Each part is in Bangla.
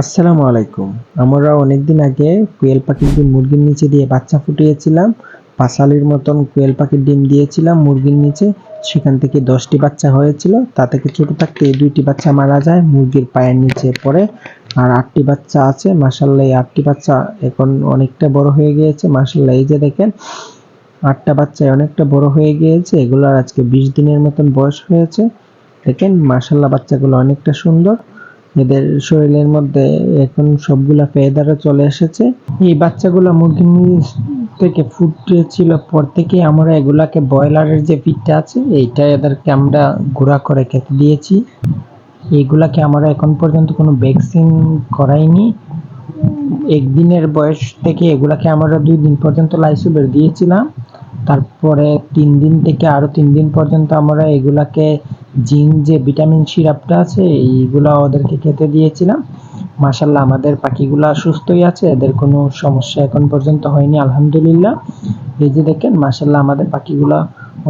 আসসালামু আলাইকুম। আমরা অনেকদিন আগে কোয়েল পাখির ডিম মুরগির নিচে দিয়ে বাচ্চা ফুটিয়েছিলাম। পাঁচালির মতন কোয়েল পাখির ডিম দিয়েছিলাম মুরগির নিচে। সেখান থেকে দশটি বাচ্চা হয়েছিল। তা থেকে ছোট থাকতে দুইটি বাচ্চা মারা যায় মুরগির পায়ের নিচে পড়ে। আর আটটি বাচ্চা আছে। মাসাল্লাহ এই আটটি বাচ্চা এখন অনেকটা বড় হয়ে গিয়েছে। মাসাল্লাহ এই যে দেখেন, আটটা বাচ্চায় অনেকটা বড় হয়ে গিয়েছে। এগুলোর আজকে বিশ দিনের মতন বয়স হয়েছে। দেখেন মাসাল্লাহ বাচ্চাগুলো অনেকটা সুন্দর। এদের শরীরের মধ্যে এখন সবগুলা ফেদারও চলে এসেছে। এই বাচ্চাগুলো মুরগির থেকে ফুটেছিল পর থেকে আমরা এগুলাকে ব্রয়লারের যে ফিডটা আছে, এইটা এদেরকে আমরা গুঁড়া করে খেতে দিয়েছি। এইগুলাকে আমরা এখন পর্যন্ত কোনো ভ্যাকসিন করাইনি। একদিনের বয়স থেকে এগুলাকে আমরা দুই দিন পর্যন্ত লাইসুবের দিয়েছিলাম। তারপরে তিন দিন থেকে আরও তিন দিন পর্যন্ত আমরা এগুলাকে জিন যে ভিটামিন সিরাপটা আছে, এইগুলা ওদেরকে খেতে দিয়েছিলাম। মাসাল্লাহ আমাদের পাখিগুলা সুস্থই আছে, এদের কোনো সমস্যা এখন পর্যন্ত হয়নি, আলহামদুলিল্লাহ। এই যে দেখেন মাসাল্লাহ আমাদের পাখিগুলা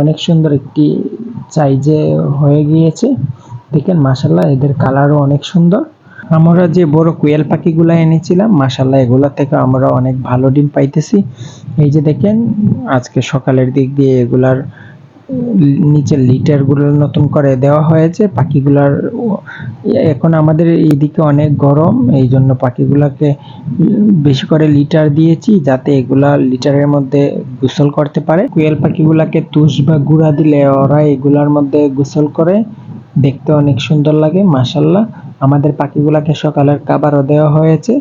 অনেক সুন্দর একটি সাইজে হয়ে গিয়েছে। দেখেন মাসাল্লাহ এদের কালারও অনেক সুন্দর। আমরা যে বড় কোয়েল পাখিগুলো এনেছিলাম মাসাল্লাহ এগুলা থেকে আমরা অনেক ভালো ডিম পাইতেছি। এই যে দেখেন, আজকে সকালের দিক দিয়ে এগুলার নিচের লিটারগুলো নতুন করে দেওয়া হয়েছে, পাখিগুলার এখন আমাদের এইদিকে অনেক গরম এই জন্য পাখিগুলাকে বেশি করে লিটার দিয়েছি, যাতে এগুলা লিটারের মধ্যে গোসল করতে পারে। কোয়েল পাখিগুলাকে তুষ বা গুঁড়া দিলে ওরা এগুলার মধ্যে গোসল করে, দেখতে অনেক সুন্দর লাগে মাসাল্লাহ আমাদের পাখিগুলাকে সকালের খাবারও দেওয়া হয়েছে।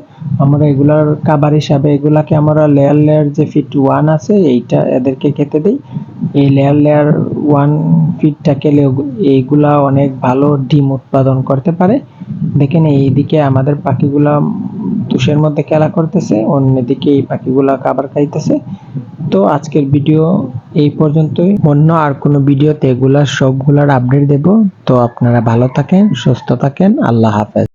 আমরা এগুলার খাবার হিসাবে এগুলাকে আমরা লেয়ার লেয়ার যে ফিট ওয়ান আছে, এইটা এদেরকে খেতে দিই। এই লেয়ার লেয়ার ওয়ান ফিটটা খেলে এইগুলা অনেক ভালো ডিম উৎপাদন করতে পারে। দেখেন এইদিকে আমাদের পাখিগুলা তুষের মধ্যে খেলা করতেছে, অন্যদিকে এই পাখিগুলা খাবার খাইতেছে। তো আজকের ভিডিও এই পর্যন্তই। অন্য আর কোনো ভিডিওতে এগুলা সবগুলার আপডেট দেব। তো আপনারা ভালো থাকেন, সুস্থ থাকেন। আল্লাহ হাফেজ।